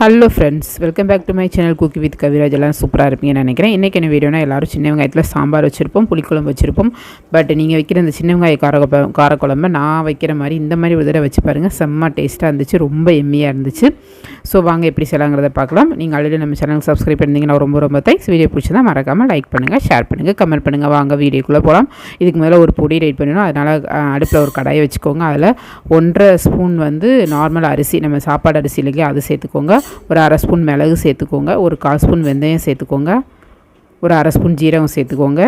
Hello friends welcome back to my channel cookie with Kaviraj எல்லாம் சூப்பராக இருப்பீங்கன்னு நினைக்கிறேன். இன்றைக்கி என்ன வீடியோனா எல்லாரும் சின்ன வெங்காயத்தில் சாம்பார் வச்சுருப்போம் புளிக்குழம்பு வச்சுருப்போம். பட் நீங்கள் வைக்கிற இந்த சின்ன வெங்காய கார காரக்குழம்பு நான் வைக்கிற மாதிரி இந்த மாதிரி ஒரு தடவை வச்சு பாருங்கள் செம்ம டேஸ்ட்டாக இருந்துச்சு ரொம்ப எம்மியாக இருந்துச்சு. ஸோ வாங்க எப்படி செய்யலாங்கிறத பார்க்கலாம். நீங்கள் ஆல்ரெடி நம்ம சேனலுக்கு சப்ஸ்கிரைப் பண்ணிங்கன்னா ரொம்ப ரொம்ப தேங்க்ஸ் வீடியோ பிடிச்சதான் மறக்காமல் லைக் பண்ணுங்கள் ஷேர் பண்ணுங்கள் கமெண்ட் பண்ணுங்கள் வாங்க வீடியோக்குள்ளே போகலாம் இதுக்கு மேலே ஒரு பொடி ரைட் பண்ணணும் அதனால் அடுப்பில் ஒரு கடாயை வச்சுக்கோங்க. அதில் ஒன்றரை ஸ்பூன் வந்து நார்மல் அரிசி நம்ம சாப்பாடு அரிசி இல்லைங்க அது சேர்த்துக்கோங்க. ஒரு அரை ஸ்பூன் மிளகு சேர்த்துக்கோங்க. ஒரு கால் ஸ்பூன் வெந்தயம் சேர்த்துக்கோங்க. ஒரு அரை ஸ்பூன் ஜீரகம் சேர்த்துக்கோங்க.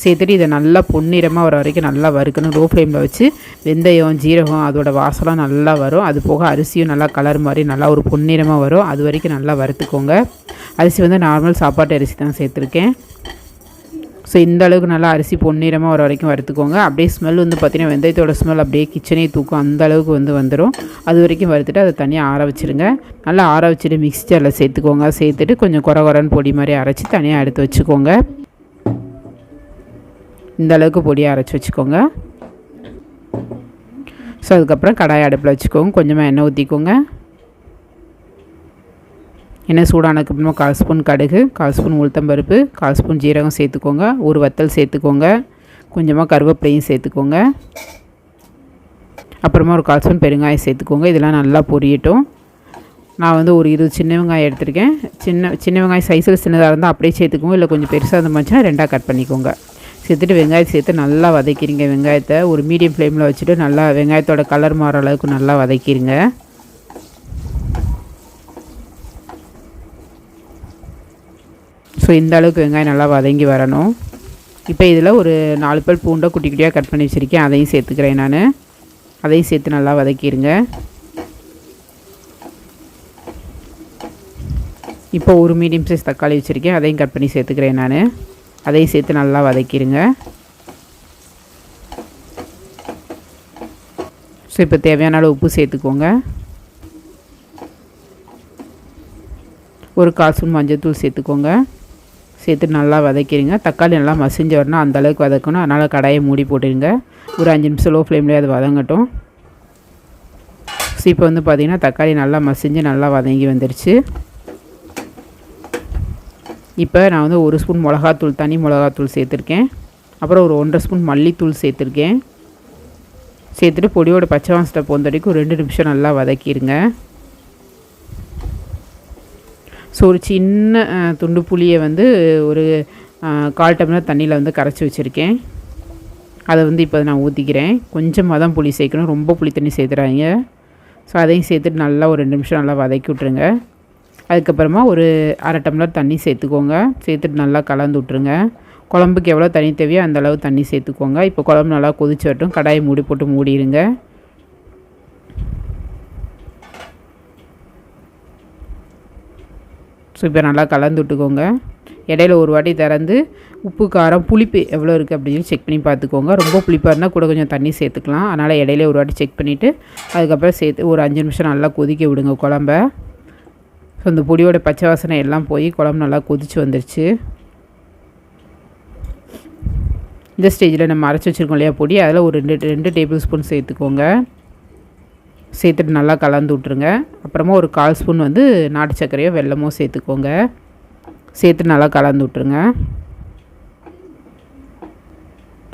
சேர்த்துட்டு இதை நல்லா பொன்னிறமாக வர வரைக்கும் நல்லா வறுக்கணும். லோ ஃப்ளேமில் வச்சு வெந்தயம் ஜீரகம் அதோட வாசலாம் நல்லா வரும். அது போக அரிசியும் நல்லா கலர் மாதிரி நல்லா ஒரு பொன்னிறமாக வரும். அது வரைக்கும் நல்லா வறுத்துக்கோங்க. அரிசி வந்து நார்மல் சாப்பாட்டு அரிசி தான் சேர்த்துருக்கேன். ஸோ இந்த அளவுக்கு நல்லா அரிசி பொன்னிறமாக வர வரைக்கும் வறுத்துக்கோங்க. அப்படியே ஸ்மெல் வந்து பார்த்திங்கன்னா வெந்தயத்தோட ஸ்மெல் அப்படியே கிச்சனே தூக்கும் அந்த அளவுக்கு வந்து வந்துடும் அது வரைக்கும் வறுத்துட்டு அதை தனியாக ஆற வச்சுருங்க. நல்லா ஆற வச்சுட்டு மிக்ஸி சேர்த்துக்கோங்க. சேர்த்துட்டு கொஞ்சம் குறை குறைன்னு பொடி மாதிரி அரைச்சி தனியாக எடுத்து வச்சுக்கோங்க. இந்த அளவுக்கு பொடியை அரைச்சி வச்சுக்கோங்க. ஸோ அதுக்கப்புறம் கடாய் அடுப்பில் வச்சுக்கோங்க. கொஞ்சமாக எண்ணெய் ஊற்றிக்கோங்க எண்ணெய் சூடானதுக்கப்புறமா கால் ஸ்பூன் கடுகு கால் ஸ்பூன் உளுத்தம்பருப்பு கால் ஸ்பூன் ஜீரகம் சேர்த்துக்கோங்க ஒரு வத்தல் சேர்த்துக்கோங்க கொஞ்சமாக கருவேப்பிலையும் சேர்த்துக்கோங்க. அப்புறமா ஒரு கால் ஸ்பூன் பெருங்காயம் சேர்த்துக்கோங்க இதெல்லாம் நல்லா பொரியட்டும். நான் வந்து ஒரு இருபது சின்ன வெங்காயம் எடுத்திருக்கேன். சின்ன சின்ன வெங்காயம் சைஸில் சின்னதாக இருந்தால் அப்படியே சேர்த்துக்கோங்க இல்லை கொஞ்சம் பெருசாக இருந்துச்சுன்னா ரெண்டாக கட் பண்ணிக்கோங்க. சேர்த்துட்டு வெங்காயத்தை சேர்த்து நல்லா வதக்கிடுங்க வெங்காயத்தை. ஒரு மீடியம் ஃப்ளேமில் வச்சுட்டு நல்லா வெங்காயத்தோட கலர் மாற அளவுக்கு நல்லா வதக்கிடுங்க ஸோ இந்த அளவுக்கு வெங்காயம் நல்லா வதங்கி வரணும். இப்போ இதில் ஒரு நாலு பல் பூண்டை குட்டி குட்டியாக கட் பண்ணி வச்சுருக்கேன். அதையும் சேர்த்துக்கிறேன் நான். அதையும் சேர்த்து நல்லா வதக்கிடுங்க. இப்போ ஒரு மீடியம் சைஸ் தக்காளி வச்சுருக்கேன். அதையும் கட் பண்ணி சேர்த்துக்கிறேன் நான். அதையும் சேர்த்து நல்லா வதக்கிடுங்க. ஸோ இப்போ தேவையான அளவு உப்பு சேர்த்துக்கோங்க. ஒரு கால் ஸ்பூன் மஞ்சள் சேர்த்துக்கோங்க. சேர்த்து நல்லா வதக்கிடுங்க. தக்காளி நல்லா மசிஞ்சு வரணும் அந்தளவுக்கு வதக்கணும். அதனால் கடாயை மூடி போட்டுருங்க ஒரு அஞ்சு நிமிஷம் லோ ஃப்ளேம்லேயே அது வதங்கட்டும். ஸோ இப்போ வந்து பார்த்திங்கன்னா தக்காளி நல்லா மசிஞ்சு நல்லா வதங்கி வந்துருச்சு. இப்போ நான் வந்து ஒரு ஸ்பூன் மிளகாத்தூள் தனி மிளகாத்தூள் சேர்த்துருக்கேன். அப்புறம் ஒரு ஒன்றரை ஸ்பூன் மல்லித்தூள் சேர்த்துருக்கேன். சேர்த்துட்டு பொடியோட பச்சை வாசத்தை போந்த வரைக்கும் ஒரு ரெண்டு நிமிஷம் நல்லா வதக்கிடுங்க. ஸோ ஒரு சின்ன துண்டு புளியை வந்து ஒரு கால் டம்ளர் தண்ணியில் வந்து கரைச்சி வச்சுருக்கேன். அதை வந்து இப்போ நான் ஊற்றிக்கிறேன் கொஞ்சமாக தான் புளி சேர்க்கணும். ரொம்ப புளி தண்ணி சேர்த்துறாங்க ஸோ அதையும் சேர்த்துட்டு நல்லா ஒரு ரெண்டு நிமிஷம் நல்லா வதக்கி விட்ருங்க அதுக்கப்புறமா ஒரு அரை டம்ளர் தண்ணி சேர்த்துக்கோங்க. சேர்த்துட்டு நல்லா கலந்து விட்ருங்க குழம்புக்கு எவ்வளோ தண்ணி தேவையோ அந்தளவு தண்ணி சேர்த்துக்கோங்க. இப்போ குழம்பு நல்லா கொதிச்சு வரட்டும். கடாயை மூடி போட்டு மூடிடுங்க. ஸோ இப்போ நல்லா கலந்து விட்டுக்கோங்க. இடையில ஒரு வாட்டி திறந்து உப்பு காரம் புளிப்பு எவ்வளோ இருக்குது அப்படின்னு செக் பண்ணி பார்த்துக்கோங்க. ரொம்ப புளிப்பாக இருந்தால் கூட கொஞ்சம் தண்ணி சேர்த்துக்கலாம். அதனால் இடையில ஒரு வாட்டி செக் பண்ணிவிட்டு அதுக்கப்புறம் சேர்த்து ஒரு அஞ்சு நிமிஷம் நல்லா கொதிக்க விடுங்க குழம்ப. ஸோ அந்த பொடியோட பச்சை வாசனை எல்லாம் போய் குழம்பு நல்லா கொதிச்சு வந்துருச்சு. இந்த ஸ்டேஜில் நம்ம அரைச்சி வச்சுருக்கோம் இல்லையா பொடி? அதில் ஒரு ரெண்டு ரெண்டு டேபிள் ஸ்பூன் சேர்த்துக்கோங்க. சேர்த்துட்டு நல்லா கலந்து விட்ருங்க அப்புறமா ஒரு கால் ஸ்பூன் வந்து நாட்டு சர்க்கரையோ வெல்லமோ சேர்த்துக்கோங்க. சேர்த்து நல்லா கலந்து விட்ருங்க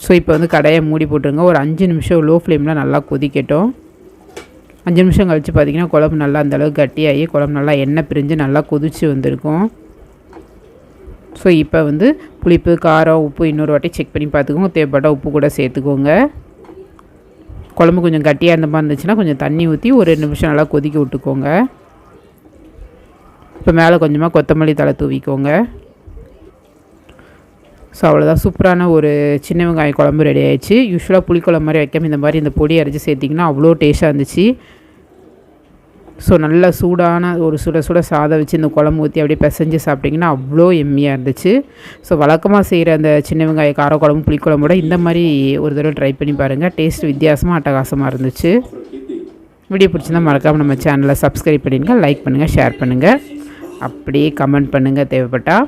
ஸோ இப்போ வந்து கடையை மூடி போட்டுருங்க. ஒரு அஞ்சு நிமிஷம் லோ ஃப்ளேமில் நல்லா கொதிக்கட்டும். அஞ்சு நிமிஷம் கழித்து பார்த்திங்கன்னா குழம்பு நல்லா அந்தளவுக்கு கட்டியாகி குழம்பு நல்லா எண்ணெய் பிரிஞ்சு நல்லா கொதிச்சு வந்திருக்கும். ஸோ இப்போ வந்து புளிப்பு காரம் உப்பு இன்னொரு வாட்டி செக் பண்ணி பார்த்துக்கோங்க. தேவைப்பட்டால் உப்பு கூட சேர்த்துக்கோங்க. குழம்பு கொஞ்சம் கட்டியாக இருந்த மாதிரி இருந்துச்சுன்னா கொஞ்சம் தண்ணி ஊற்றி ஒரு ரெண்டு நிமிஷம் நல்லா கொதிக்க விட்டுக்கோங்க. இப்போ மேலே கொஞ்சமாக கொத்தமல்லி தலை தூவிக்கோங்க. ஸோ அவ்வளோதான் சூப்பரான ஒரு சின்ன வெங்காய குழம்பு ரெடி ஆயிடுச்சு. யூஸ்வலாக புளிக்குழம்பு மாதிரி வைக்காம இந்த மாதிரி இந்த பொடி அரைச்சி சேர்த்திங்கன்னா அவ்வளோ டேஸ்ட்டாக இருந்துச்சு. ஸோ நல்லா சூடான ஒரு சுட சுட சாதம் வச்சு இந்த குழம்பு ஊற்றி அப்படியே பிசைஞ்சு சாப்பிட்டிங்கன்னா அவ்வளோ எம்மியாக இருந்துச்சு. ஸோ வழக்கமாக செய்கிற அந்த சின்ன வெங்காய கார குழம்பு புளிக்குழம்போட இந்த மாதிரி ஒரு தடவை ட்ரை பண்ணி பாருங்கள் டேஸ்ட் வித்தியாசமாக அட்டகாசமாக இருந்துச்சு. வீடியோ பிடிச்சிருந்தால் மறக்காமல் நம்ம சேனலை சப்ஸ்கிரைப் பண்ணிடுங்க லைக் பண்ணுங்கள் ஷேர் பண்ணுங்கள் அப்படியே கமெண்ட் பண்ணுங்கள் தேவைப்பட்டால்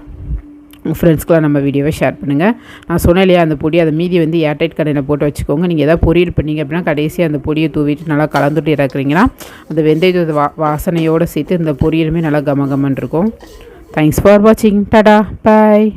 ஃப்ரெண்ட்ஸ்க்குலாம் நம்ம வீடியோவை ஷேர் பண்ணுங்கள் நான் சொன்னேன் இல்லையா அந்த பொடி அதை மீதி வந்து ஏர்டைட் கடையில் போட்டு வச்சுக்கோங்க. நீங்கள் எதாவது பொரியல் பண்ணீங்க அப்படின்னா கடைசியாக அந்த பொடியை தூவிட்டு நல்லா கலந்துட்டு இறக்குறீங்கன்னா அந்த வெந்தயத்தோட வா வாசனையோடு சேர்த்து இந்த பொரியலுமே நல்லா கமகமன் இருக்கும். தேங்க்ஸ் ஃபார் வாட்சிங் டடா பாய்